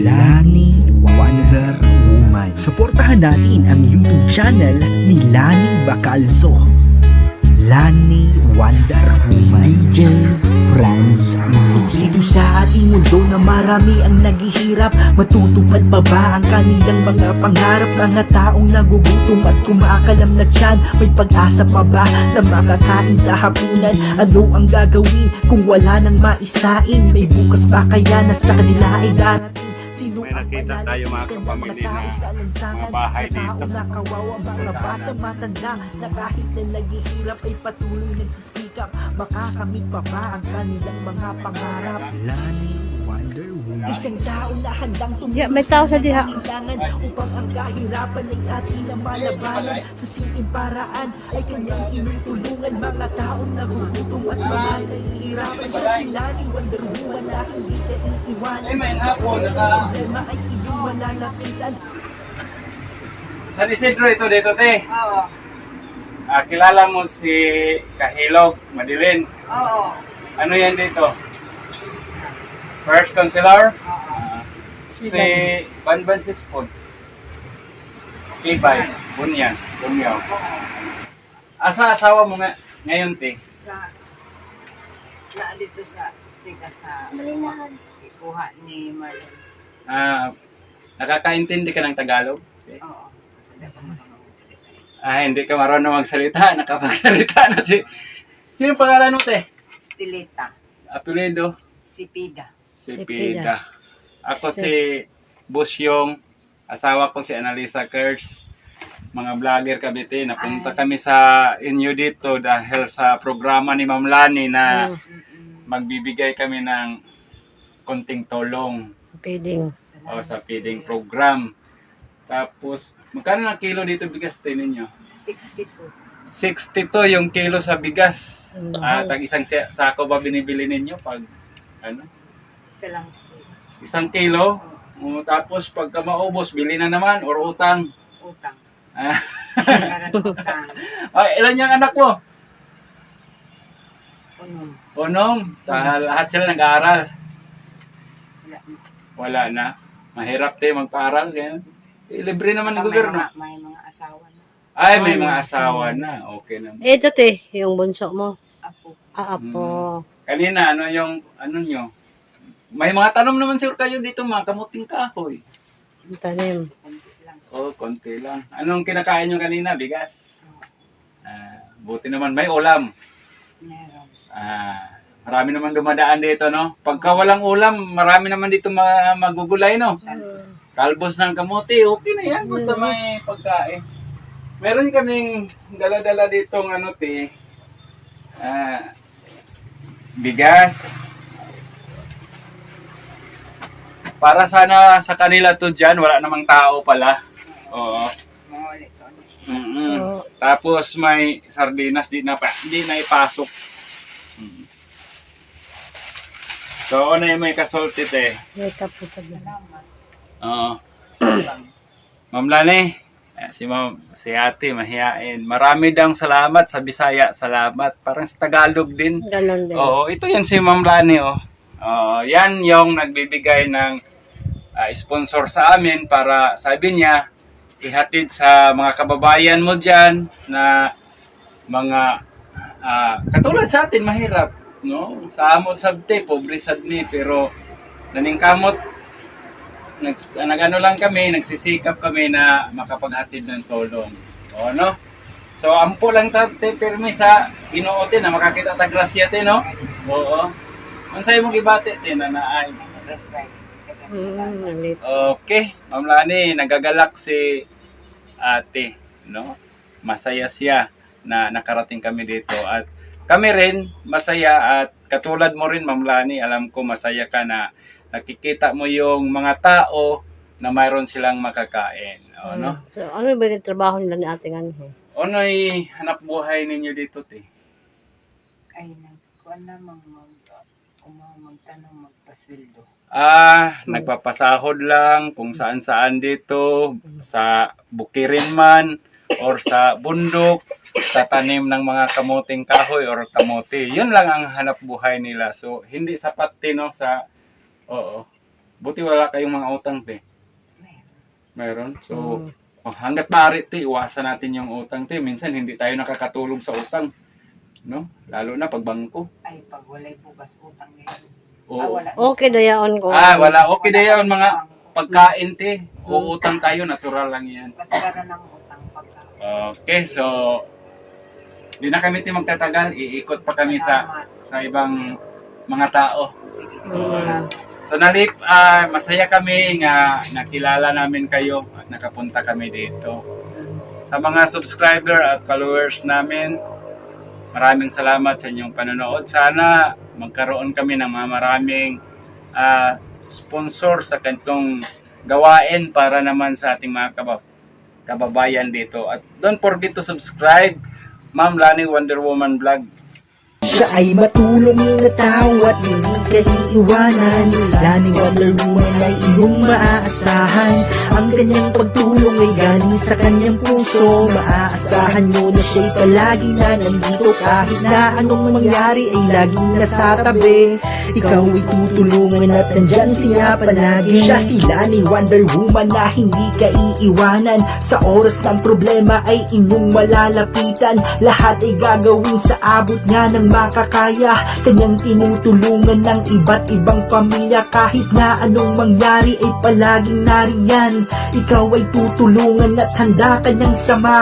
Lani Wonder Woman. Suportahan natin ang YouTube channel ni Lani Bacalzo. Lani Wonder Woman. DJ Franz. Dito sa ating mundo na marami ang naghihirap Matutupad pa ba ang kanilang mga pangarap Mga taong nagugutom at kumakalam na tiyan May pag-asa pa ba na makakain sa hapunan Ano ang gagawin kung wala nang maisain May bukas pa kaya na sa kanila ay darating May ang nakita tayo mga kapamilya na mga bahay dito. na kawawa, mga bata matanda Na kahit na naghihirap ay patuloy nagsisikap Makakamit pa ba ang kanilang mga pangarap? Lani Wonder Isang tao na handang tumulong Yeah, may tao sa diha. kailangan Upang ang kahirapan ay ating na malabanan Sa simpleng paraan ay kanyang tinutulungan Mga taong nagugutom at mga nahihirapan Sa sila ni Wonder Woman na hindi ka iiwanan hapon, naka- Problema ay iyong malalapitan San Isidro ito dito, te. Oo. Ah, kilala mo si Kahilog, Madilin. Oo. Ano yan dito? First Counselor? Oo. Si Banban Sispon. Ibay, Bunyan, Bunyaw. Asa asawa mo nga ngayon, te? Sa na dito sa tika sa ikuha ni Marlon. Ah, nakakaintindi ka ng Tagalog? te? Oo. Ah, hindi ka marunong magsalita, nakapagsalita na si... Sino pangalan mo, te? Stilita. Apelido? Sipida. Si Pida. Ako si Busyong, asawa ko si Annalisa Kurz. Mga vlogger kami te, napunta kami sa inyo dito dahil sa programa ni Ma'am Lani na magbibigay kami ng konting tulong Piling. o sa feeding program. Tapos, magkano na kilo dito bigas te ninyo? 62. 62 yung kilo sa bigas. Ang Ah, mahal. tag isang sa- sako ba binibili ninyo pag ano? Isa lang. Isang kilo. O, tapos pagka maubos, bili na naman or utang. Utang. Ah, utang. Ay, ilan yung anak mo? Unong. Unong. Ta- lahat sila nag-aaral. Wala. Wala na. Mahirap tayo magpaaral. Ganyan. Eh, libre naman ng May gobyerno. mga, may mga asawa na. Ay, may Ay, mga asawa na. Okay naman. Eh, te, yung bunso mo. Apo. Ah, apo. Kanina, ano yung, ano nyo? May mga tanom naman siguro kayo dito, mga kamuting kahoy. Ang tanim. Oh, konti lang. Anong kinakain nyo kanina? Bigas? Ah, buti naman, may ulam. Meron. Ah, marami naman dumadaan dito, no? Pagka walang ulam, marami naman dito ma- magugulay, no? Talbos. Talbos ng kamote, okay na yan. Basta may pagkain. Meron kaming dala-dala ditong ano, te. Ah, bigas. Para sana sa kanila to dyan, wala namang tao pala. Oo. Mm-mm. So- Tapos may sardinas di na pa, di na ipasok. Mm. So ano yung may kasulti te? May tapo sa dyan. Salamat. Oo. Ma'am Lani, eh, si Ma'am, si Ate mahihain. Marami daw salamat sa Bisaya, salamat. Parang sa Tagalog din. Ganon din. Oo, ito yan si Ma'am Lani oh. Oo, yan yung nagbibigay ng ah, sponsor sa amin para sabi niya ihatid sa mga kababayan mo diyan na mga ah, katulad sa atin mahirap, no? Sa amot sabte, pobre sad ni pero naning kamot nag nagano lang kami, nagsisikap kami na makapaghatid ng tulong. O no? So ampo lang ta te permi sa Ginoo na makakita ta grasya te no? Oo. Unsay mong gibati te na naay. That's right. Mm. Okay, Ma'am Lani, nagagalak si ate, no? Masaya siya na nakarating kami dito at kami rin masaya at katulad mo rin Ma'am Lani, alam ko masaya ka na nakikita mo yung mga tao na mayroon silang makakain, o, no? So, ano ba yung trabaho nila ni Ate Anhe? Ono'y hanap buhay ninyo dito, te? Ay, nagkuhan lamang mag, umaw magtanong magpasweldo. Ah, nagpapasahod lang kung saan-saan dito, sa bukirin man, or sa bundok, tatanim ng mga kamuting kahoy or kamote. Yun lang ang hanap buhay nila. So, hindi sapat tino sa, oo, Buti wala kayong mga utang, te. Meron. So, Mm. oh, hanggat maaari, te, iwasan natin yung utang, te. Minsan, hindi tayo nakakatulog sa utang. No? Lalo na pag bangko. Ay, pag walay bukas, utang ngayon. Ah, Oo. wala. Okay, dayaon ko. Ah, wala. Okay na yun, mga pagkain, te. Uutang tayo, natural lang yan. Kasi para ng utang pagka. Okay, so, hindi na kami te magtatagal. Iikot pa kami sa sa ibang mga tao. Sige. Mm. So nalip, ah, masaya kami nga nakilala namin kayo at nakapunta kami dito. Sa mga subscriber at followers namin, maraming salamat sa inyong panonood. Sana magkaroon kami ng mga maraming ah, sponsor sa kantong gawain para naman sa ating mga kabab kababayan dito. At don't forget to subscribe, Ma'am Lani Wonder Woman Vlog. Siya ay matulong na tao at hindi ka iiwanan. Laning Wonder Woman ay iyong maaasahan. Ang kanyang pagtulong ay galing sa kanyang puso. Maaasahan nyo na siya'y palagi na nandito. Kahit na anong mangyari ay laging nasa tabi. Ikaw ay tutulungan at nandyan siya palagi. Siya si Lani Wonder Woman na hindi ka iiwanan. Sa oras ng problema ay inyong malalapitan. Lahat ay gagawin sa abot niya ng makakaya. Kanyang tinutulungan ng iba't ibang pamilya. Kahit na anong mangyari ay palaging nariyan. Ikaw ay tutulungan at handa kanyang samahan